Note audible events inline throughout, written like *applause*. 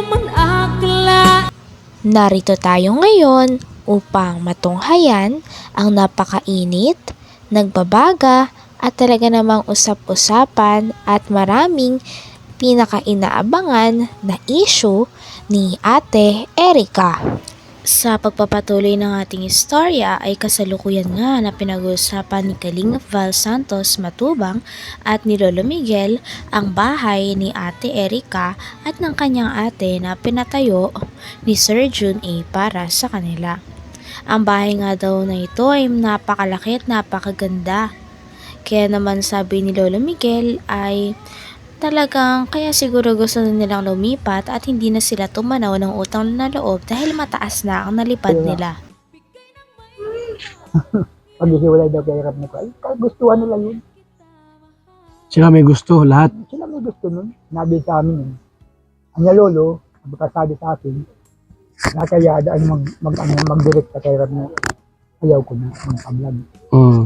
naman akla Narito tayo ngayon upang matunghayan ang napakainit, nagbabaga at talaga namang usap-usapan at maraming pinakainaabangan na issue ni Ate Erika. Sa pagpapatuloy ng ating istorya ay kasalukuyan nga na pinag-uusapan ni Kalinga Val Santos Matubang at ni Lolo Miguel ang bahay ni Ate Erika at ng kanyang ate na pinatayo ni Sir Jun A para sa kanila. Ang bahay nga daw na ito ay napakalaki at napakaganda. Kaya naman sabi ni Lolo Miguel ay talagang kaya siguro gusto na nilang lumipat at hindi na sila tumanaw ng utang na loob dahil mataas na ang nalipad nila. *laughs* paghihiwalay daw kay Rab ko, ay kagustuhan nila yun. Sila may gusto, lahat. Sila may gusto nun. Nabi sa amin yun. Anya lolo, sabi sa akin, nakayadaan mag, mag, ano, mag-direct sa kay Rab mo. Ayaw ko na, mag-pamlag. Mm.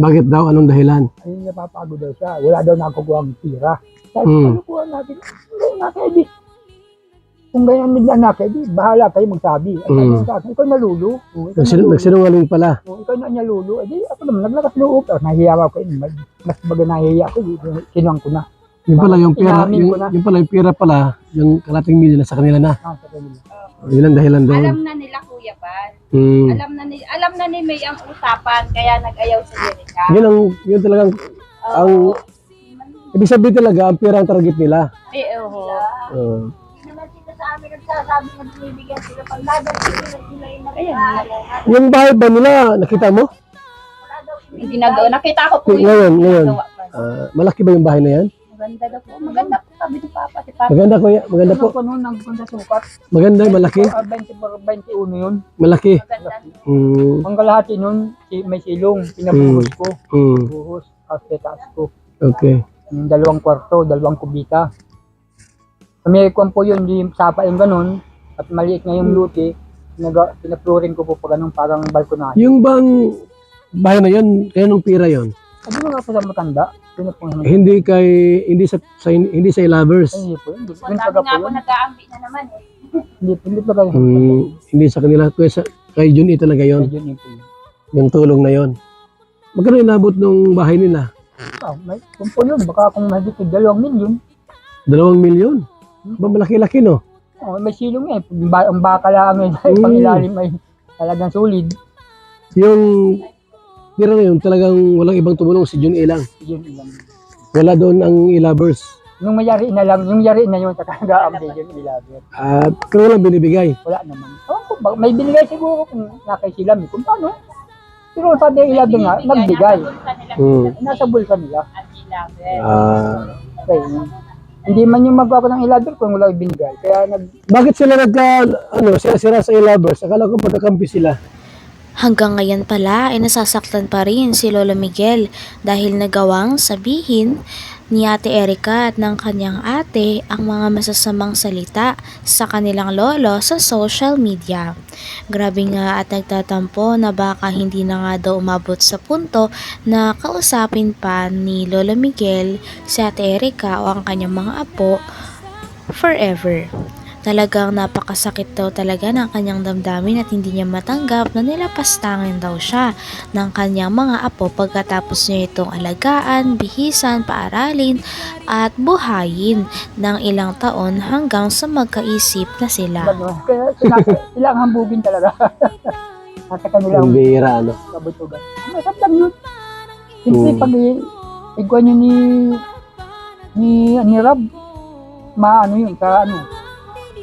Bakit daw? Anong dahilan? Ayun, napapagod daw siya. Wala daw nakukuha ang tira. Sabi, Hmm. ano kuha natin? Hindi, nakedi. Kung ganyan nila nakedi, bahala kayo magsabi. At Hmm. sabi sa akin, ikaw nalulo. O, ikaw Nagsin- nalulo. nagsinungaling pala. O, ikaw na niya lulo. Eh, di, ako naman, naglakas loob. Oh, nahihiya ako. Eh, mas, mas baga nahihiya ako. eh, Kinuang ko na. Yung pala, yung pera, Inamin yung, ko na. yung pala, yung pera pala, yung kalating million na sa kanila na. Ah, sa kanila. Yun ang dahilan doon. Alam na nila Kuya Pan. Mm. Alam na ni alam na ni May ang usapan kaya nag-ayaw si Jerica. Yun ang, yun talagang, ang, Oo. ibig sabihin talaga, ang pera ang target nila. Eh, oo. Uh, yung bahay ba nila, nakita mo? Hindi nagawa. Nakita ko po Okay, ngayon, ngayon. ginagawa. Ah, malaki ba yung bahay na yan? Maganda daw po. Maganda po sabi ni Papa. Si Papa. Maganda kuya, maganda Ano po. ko noon, nagpunta sukat. Maganda, malaki. Ah, 20, 21 yun. Malaki. Maganda. Mm, Ang kalahati nun, may silong. Pinabuhos ko. mm, Buhos. Taas ko. okay. Yung dalawang kwarto, dalawang kubita. May kwan po yun, di sapa yung ganun. At maliit na yung luti. Pinaga, pinapluring ko po pa ganun, parang balkonahe. Yung bang bahay na yun, kaya nung pira Ano nga po sa matanda? Sino po naman? hindi kay hindi sa, sa hindi sa lovers hindi po. Hindi Ang pa dami po nga po nag-aambi na naman eh. Hindi, hindi pa kayo. mm, hindi sa kanila kaya sa kay Jun talaga yon Yun, yun po yun. yung tulong na yon magkano inabot nung bahay nila Ah, may, kung po yun, baka kung mahigit yung dalawang milyon. dalawang milyon ba malaki-laki no Oh, may silong eh. Ang baka lang eh. Mm. Pang ilalim ay talagang solid. yung pira na yun talagang walang ibang tumulong si Jun lang Yun lang. wala doon ang lovers Nung mayari na lang, yung yari na yun, saka nag-update yun, ilagay. at kung walang binibigay Wala naman. Kung ba- may binigay siguro kung nakay sila. Kung paano? Pero sabi yung ilagay nga, nagbigay. mm. Nasa bulsa nila. Ah, Okay. Hindi man yung magwako ng ilagay kung wala ibinigay. Kaya nag, bakit sila nagka ano sira-sira sa lovers akala ko pagkakampi sila Hanggang ngayon pala ay nasasaktan pa rin si Lolo Miguel dahil nagawang sabihin ni Ate Erika at ng kanyang ate ang mga masasamang salita sa kanilang lolo sa social media. Grabe nga at nagtatampo na baka hindi na nga daw umabot sa punto na kausapin pa ni Lolo Miguel si Ate Erika o ang kanyang mga apo forever. Talagang napakasakit daw talaga ng kanyang damdamin at hindi niya matanggap na nilapastangan daw siya ng kanyang mga apo pagkatapos niya itong alagaan, bihisan, paaralin at buhayin ng ilang taon hanggang sa magkaisip na sila. ano, kaya sila, sila ang hambugin talaga. *laughs* Nasa kanila ang ang bihira ano kabutugan. Masap lang yun. Siyempre, Hmm. pag iguan nyo ni ni ni Rab, maano yun, sa ano,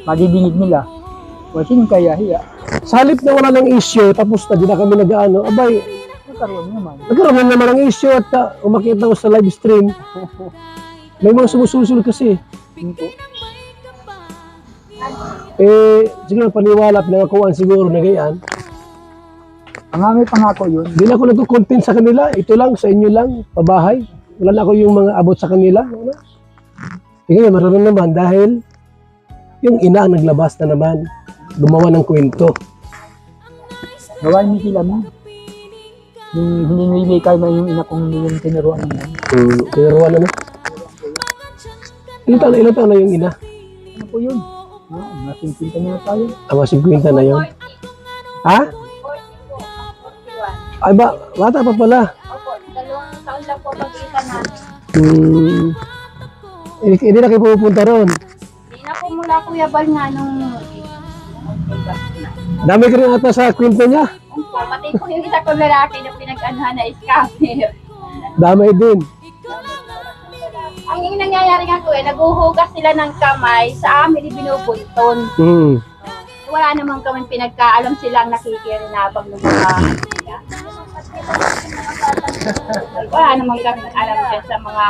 madidingig nila. O sino kaya hiya? sa halip na wala ng issue tapos na di na kami nag-ano abay Nagkaroon naman. nagkaroon na naman ng issue at uh, umakit ako sa live stream *laughs* may mga sumusulsul kasi po. eh siguro paniwala pinangakuan siguro na gayan Ang aming pangako yun, Hindi na ako nagko-content sa kanila. Ito lang, sa inyo lang, pabahay. Wala na ako yung mga abot sa kanila. Eh ngayon, maroon naman dahil yung ina ang naglabas na naman. Gumawa ng kwento. gawain niyo sila mo. Yung hininili kayo na yung ina kong yung tinuruan naman. Hmm, tinuruan na na. Ilan taon, ilan taon na yung ina? Ano po yun? No, nasa 50 na tayo. Ama 50 na yun. 40. Ha? 40 po. 41. Ay ba, bata pa pala. Opo, dalawang taon lang po pag-iitan namin. Hmm. Hindi, hindi na kayo pupunta ron. Na mula Kuya Bal nga nung... Dami ka rin ata sa kwento niya. Opo, pati po yung isa ko lalaki na pinag-anuhan na scammer. Damay din. Ang yung nangyayari nga ko eh, naguhugas sila ng kamay sa amin ibinubunton. Hmm. Wala naman kami pinagkaalam silang nakikirinabang ng mga. Wala naman kami alam sa mga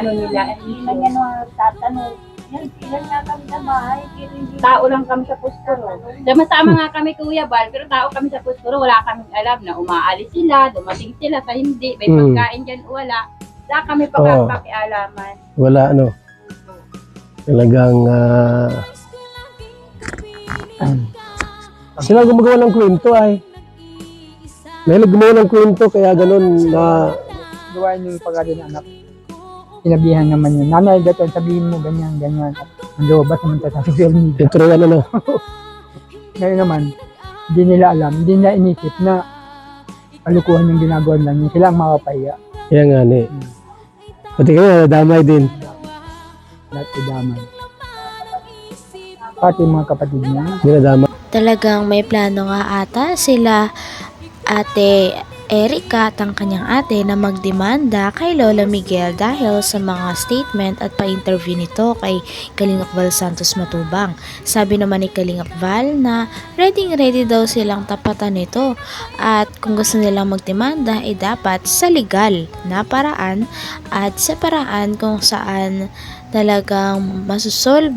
ano nila. Hindi lang yan tatanong. Ilan nga kami sa bahay. Tao lang kami sa puspuro. Sama-sama nga kami Kuya Bal, pero tao kami sa puspuro. Wala kaming alam na umaalis sila, dumating sila sa hindi, may Mm. pagkain dyan, wala. Wala kami Oo. pagkakialaman. Wala ano. Talagang ah, *clears throat* sila ang gumagawa ng kwento ay. May gumawa ng kwento kaya ganun na Gawain yung pag ng anak. Sinabihan naman yun. Nanay, gato, sabihin mo ganyan, ganyan. Ang lobas naman sa social media. tuturuan ano. *laughs* Ngayon naman, hindi nila alam, hindi nila inisip na kalukuhan yung ginagawa lang yun. Sila ang mapapahiya. Kaya nga ni. Pati kayo, damay din. Lahat idamay. Pati yung mga kapatid niya. Dinadama. Talagang may plano nga ata sila ate Erika at ang kanyang ate na magdemanda kay Lola Miguel dahil sa mga statement at pa-interview nito kay Kalingap Val Santos Matubang. Sabi naman ni Kalingap Val na ready ready daw silang tapatan nito at kung gusto nilang magdemanda ay dapat sa legal na paraan at sa paraan kung saan talagang masusolve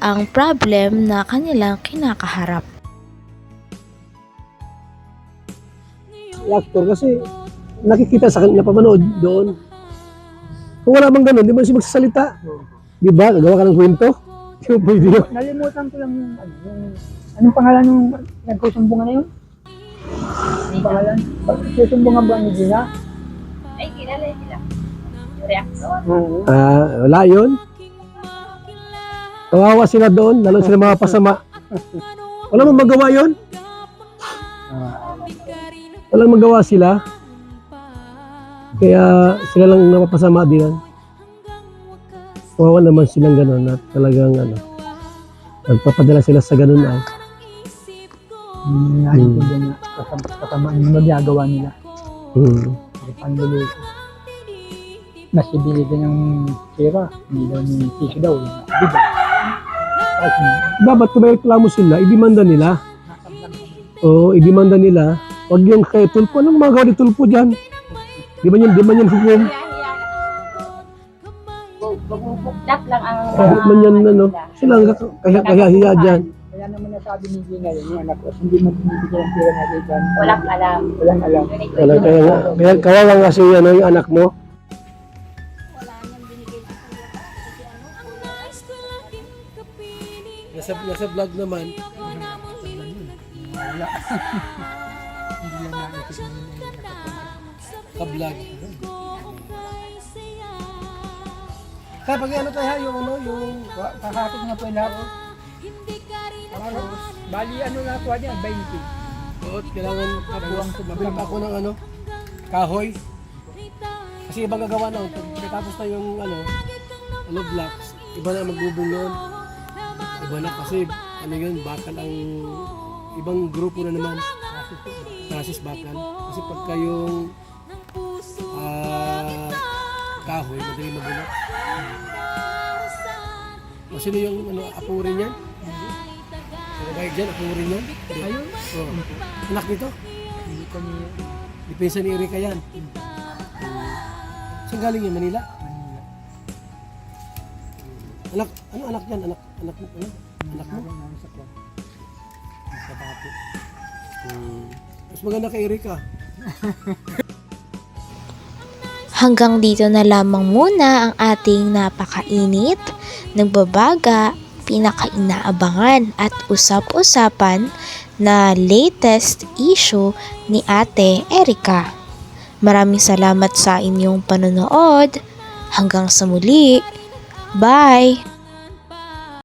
ang problem na kanilang kinakaharap. Actor kasi nakikita sa kanila napapanood doon. Kung wala bang ganun, di ba siya magsasalita? Di ba? Gagawa ka ng kwento? Di ba pwede yun? Nalimutan ko lang yung, ano, yung, anong pangalan yung nagsusumbungan na yun? Anong pangalan? Susumbungan ba ni Gina? Ay, kilala yun sila. Reaction. Oo. Ah, wala yun. Kawawa sila doon, lalo sila mga pasama. *laughs* Wala mong magawa yun? Walang magawa sila. Kaya sila lang napapasama din. Kawawa naman silang gano'n at talagang ano, nagpapadala sila sa ganun ay. Hindi naiintindihan na kasama, kasamaan yung magagawa nila. Hmm. Panluloko. Mas ibigay ng sira. Hindi daw ni Tito daw. Kasi Dapat kung may reklamo sila, idemanda nila. Oo, idemanda nila. Huwag yung kay Tulpo. Anong magawa ni Tulpo dyan? Di ba yan, di ba yan hukom? Bubukdak lang ang... Bakit man yan, ano? Sila ang kaya, kaya hiya dyan. Kaya naman nasabi ni Gina yun, yung anak ko, hindi mo binibigyan ng pera natin dyan. Walang alam. Walang alam. Wala, kaya, nga, kaya kawawa nga si ano, yung anak mo. Nasa, nasa vlog naman. *laughs* Hindi lang naisip mo yun. Ka-vlog. Kaya pag ano tayo, yung ano, yung... Kakapit nga po yung lahat. Tapos, bali ano na po niya, 20. Oo, kailangan tapos mabili pa ako ng ano, kahoy. Kasi ibang gagawa na, pag tapos na yung ano, ano blocks, iba na magbubong noon. Iba na kasi, ano yun, bakal ang ibang grupo na naman. Nasis bakal. Kasi pagka yung ah, kahoy, madali mabulok. O sino yung ano, apuri niyan? Sino ba dyan, apuri niyan? Ayun. Oo. Anak nito? Hindi niya. Depensa ni Erika yan. Saan galing yan? Manila? Anak, ano anak yan? Anak, anak mo? Ano? Anak mo? Sa kwan. Sa papi. Hmm. Mas maganda kay Erika. *laughs* Hanggang dito na lamang muna ang ating napakainit, nagbabaga, pinakainaabangan at usap-usapan na latest issue ni Ate Erika. Maraming salamat sa inyong panonood. Hanggang sa muli. Bye!